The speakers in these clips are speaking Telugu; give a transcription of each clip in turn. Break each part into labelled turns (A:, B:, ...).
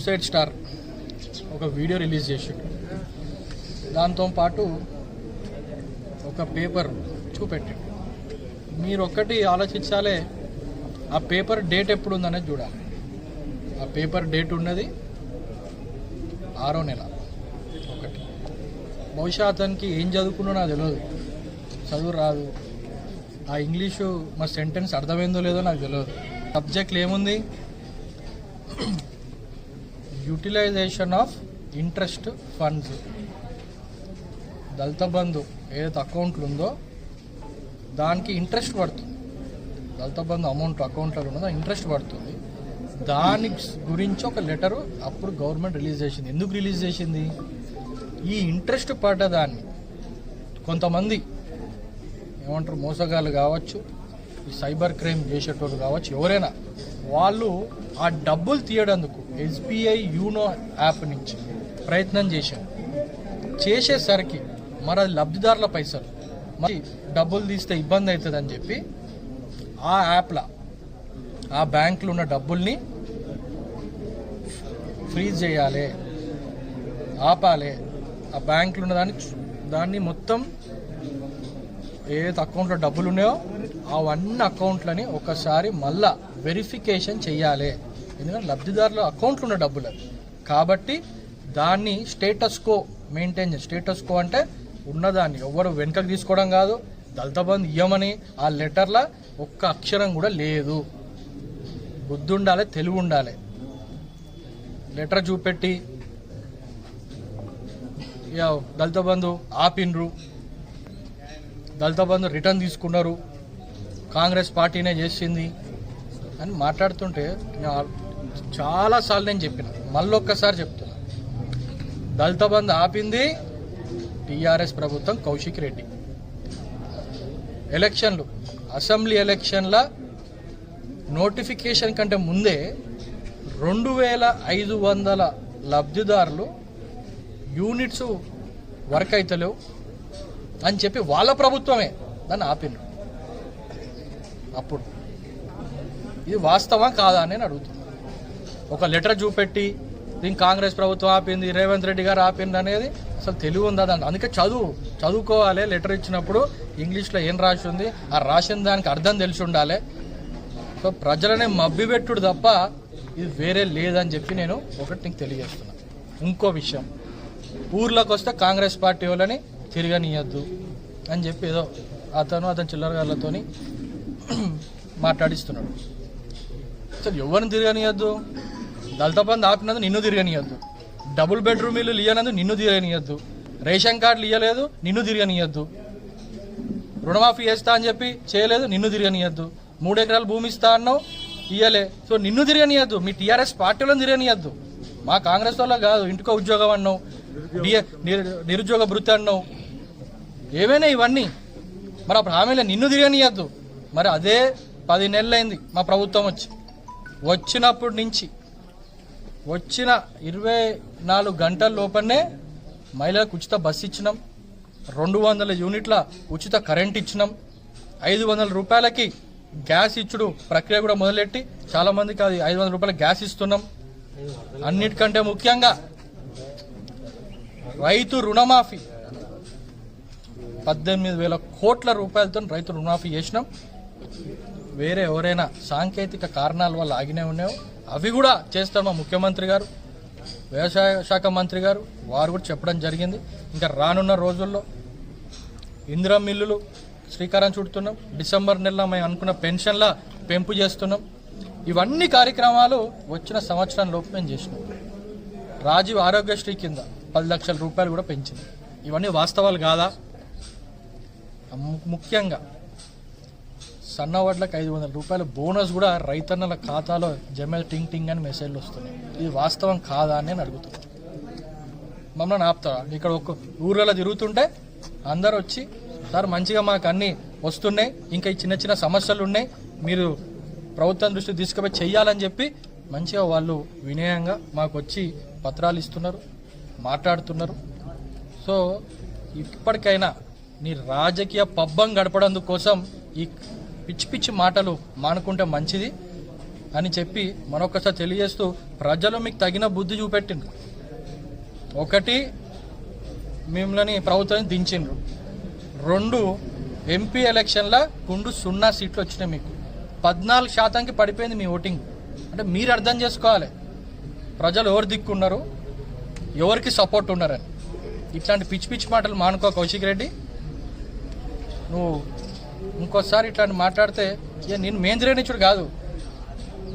A: సూసైడ్ స్టార్ ఒక వీడియో రిలీజ్ చేసిండు. దాంతో పాటు ఒక పేపర్ చూపెట్టిండు. మీరు ఒక్కటి ఆలోచించాలే ఆ పేపర్ డేట్ ఎప్పుడు ఉందనేది చూడాలి. ఆ పేపర్ డేట్ ఉన్నది ఆరో నెల ఒకటి. బహుశా అతనికి ఏం చదువుకున్నా నాకు తెలియదు చదువు రాదు. ఆ ఇంగ్లీషు మా సెంటెన్స్ అర్థమైందో లేదో నాకు తెలియదు సబ్జెక్ట్లు ఏముంది? Utilisation of interest funds Dalit Bandhu ఏదైతే అకౌంట్లు ఉందో దానికి ఇంట్రెస్ట్ పడుతుంది. దళిత బంధు అమౌంట్ అకౌంట్లో ఉన్నదో ఇంట్రెస్ట్ పడుతుంది. దాని గురించి ఒక లెటరు అప్పుడు గవర్నమెంట్ రిలీజ్ చేసింది. ఎందుకు రిలీజ్ చేసింది? ఈ ఇంట్రెస్ట్ పడ్డదాన్ని కొంతమంది ఏమంటారు మోసగాళ్ళు కావచ్చు ఈ సైబర్ క్రైమ్ చేసేటోళ్ళు కావచ్చు ఎవరైనా వాళ్ళు ఆ డబ్బులు తీయడందుకు ఎస్బీఐ యూనో యాప్ నుంచి ప్రయత్నం చేశారు. చేసేసరికి మరి అది లబ్ధిదారుల పైసలు. మరి డబ్బులు తీస్తే ఇబ్బంది అవుతుందని చెప్పి ఆ యాప్లో ఆ బ్యాంకులో ఉన్న డబ్బుల్ని ఫ్రీజ్ చేయాలి ఆపాలి. ఆ బ్యాంకులో ఉన్న దాన్ని దాన్ని మొత్తం ఏదైతే అకౌంట్లో డబ్బులు ఉన్నాయో అవన్నీ అకౌంట్లని ఒకసారి మళ్ళా వెరిఫికేషన్ చేయాలి ఎందుకంటే లబ్ధిదారుల అకౌంట్లు ఉన్న డబ్బులు కాబట్టి దాన్ని status quo maintain status quo అంటే ఉన్నదాన్ని ఎవరు వెనుకకు తీసుకోవడం కాదు. దళిత బంధు ఇయ్యమని ఆ లెటర్లో ఒక్క అక్షరం కూడా లేదు. బుద్ధి ఉండాలి తెలివి ఉండాలి లెటర్ చూపెట్టి దళిత బంధు ఆపిండ్రు. దళిత బంధు రిటర్న్ తీసుకున్నారు. కాంగ్రెస్ పార్టీనే చేసింది. అని మాట్లాడుతుంటే చాలాసార్లు నేను చెప్పిన. మళ్ళొక్కసారి చెప్తున్నా. దళిత బంధు ఆపింది టీఆర్ఎస్ ప్రభుత్వం కౌశిక్ రెడ్డి. ఎలక్షన్లు అసెంబ్లీ ఎలక్షన్ల నోటిఫికేషన్ కంటే ముందే రెండు వేల ఐదు వందల లబ్ధిదారులు యూనిట్స్ వర్క్ అవుతలేవు అని చెప్పి వాళ్ళ ప్రభుత్వమే దాన్ని ఆపిండ్రు. అప్పుడు ఇది వాస్తవా కాదా అని నేను ఒక లెటర్ చూపెట్టి దీని కాంగ్రెస్ ప్రభుత్వం ఆపింది రేవంత్ రెడ్డి గారు ఆపింది అనేది అసలు తెలివి ఉందా దాని అందుకే చదువు చదువుకోవాలి లెటర్ ఇచ్చినప్పుడు ఇంగ్లీష్లో ఏం రాసి ఉంది ఆ రాసిన దానికి అర్థం తెలిసి ఉండాలి. సో ప్రజలనే మబ్బిపెట్టుడు తప్ప ఇది వేరే లేదని చెప్పి నేను ఒకటి నీకు తెలియజేస్తున్నాను ఇంకో విషయం. ఊర్లోకి వస్తే కాంగ్రెస్ పార్టీ వాళ్ళని తిరగనియద్దు అని చెప్పి ఏదో అతను అతని చిల్లరగాళ్ళతోని మాట్లాడిస్తున్నాడు. అసలు ఎవరిని తిరగనియద్దు? దళిత బంధు ఆపినందు నిన్ను తిరగనియద్దు. డబుల్ బెడ్రూమ్ ఇల్లు ఇయ్యనందు నిన్ను తిరగనియద్దు. రేషన్ కార్డులు ఇయ్యలేదు నిన్ను తిరగనియద్దు. రుణమాఫీ చేస్తా అని చెప్పి చేయలేదు నిన్ను తిరగనియద్దు. మూడు ఎకరాలు భూమి ఇస్తా అన్నావు ఇయ్యలే. సో నిన్ను తిరగనియద్దు. మీ టీఆర్ఎస్ పార్టీలో తిరగనియద్దు. మా కాంగ్రెస్ వాళ్ళ కాదు ఇంటికో ఉద్యోగం అన్నావు నిరుద్యోగ భృతి అన్నావు. ఏమైనా ఇవన్నీ? మరి అప్పుడు హామీలో నిన్ను తిరగనియద్దు. మరి అదే పది నెలలైంది మా ప్రభుత్వం వచ్చి. వచ్చినప్పటి నుంచి వచ్చిన ఇరవై నాలుగు గంటల లోపలనే మహిళలకు ఉచిత బస్సు ఇచ్చినాం. రెండు వందల యూనిట్ల ఉచిత కరెంట్ ఇచ్చినాం. ఐదు వందల రూపాయలకి గ్యాస్ ఇచ్చుడు ప్రక్రియ కూడా మొదలెట్టి చాలామందికి అది ఐదు వందల రూపాయల గ్యాస్ ఇస్తున్నాం. అన్నిటికంటే ముఖ్యంగా రైతు రుణమాఫీ. పద్దెనిమిది వేల కోట్ల రూపాయలతో రైతు రుణమాఫీ చేసినాం. వేరే ఎవరైనా సాంకేతిక కారణాల వల్ల ఆగినే ఉన్నాయో అవి కూడా చేస్తామా ముఖ్యమంత్రి గారు వ్యవసాయ శాఖ మంత్రి గారు వారు కూడా చెప్పడం జరిగింది. ఇంకా రానున్న రోజుల్లో ఇందిరా మిల్లులు శ్రీకారం చుడుతున్నాం. డిసెంబర్ నెలలో మేము అనుకున్న పెన్షన్ల పెంపు చేస్తున్నాం. ఇవన్నీ కార్యక్రమాలు వచ్చిన సంవత్సరం లోపు మేము చేసినాం. రాజీవ్ ఆరోగ్యశ్రీ కింద పది లక్షల రూపాయలు కూడా పెంచింది ఇవన్నీ వాస్తవాలు కాదా? ముఖ్యంగా సన్నవడ్లకు ఐదు వందల రూపాయల బోనస్ కూడా రైతన్నల ఖాతాలో జమ టింగ్ టింగ్ అని మెసేజ్లు వస్తున్నాయి. ఇది వాస్తవం కాదా అని నేను అడుగుతున్నాను మమ్మల్ని ఆపుతారా? ఇక్కడ ఒక ఊర్లలో తిరుగుతుంటే అందరు వచ్చి సార్ మంచిగా మాకు అన్నీ వస్తున్నాయి ఇంకా ఈ చిన్న చిన్న సమస్యలు ఉన్నాయి మీరు ప్రభుత్వం దృష్టి తీసుకుపోయి చెయ్యాలని చెప్పి మంచిగా వాళ్ళు వినయంగా మాకు వచ్చి పత్రాలు ఇస్తున్నారు మాట్లాడుతున్నారు. సో ఇప్పటికైనా నీ రాజకీయ పబ్బం గడపడం కోసం ఈ పిచ్చి పిచ్చి మాటలు మానుకుంటే మంచిది అని చెప్పి మరొకసారి తెలియజేస్తూ ప్రజలు మీకు తగిన బుద్ధి చూపెట్టిండ్రు. ఒకటి మిమ్మల్ని ప్రభుత్వం దించిండ్రు. రెండు ఎంపీ ఎలక్షన్ల గుండు సున్నా సీట్లు వచ్చినాయి మీకు. పద్నాలుగు శాతానికి పడిపోయింది మీ ఓటింగ్. అంటే మీరు అర్థం చేసుకోవాలి. ప్రజలు ఎవరు దిక్కున్నారు? ఎవరికి సపోర్ట్ ఉన్నారని. ఇట్లాంటి పిచ్చి పిచ్చి మాటలు మానుకో కౌశిక్ రెడ్డి. నువ్వు ఇంకోసారి ఇట్లాంటి మాట్లాడితే ఇక నేను మేంద్రేనిచుడు కాదు.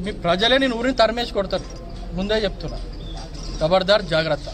A: మీ ప్రజలే నేను ఊరిని తరిమేసి కొడతారు. ముందే చెప్తున్నా. ఖబర్దార్ జాగ్రత్త.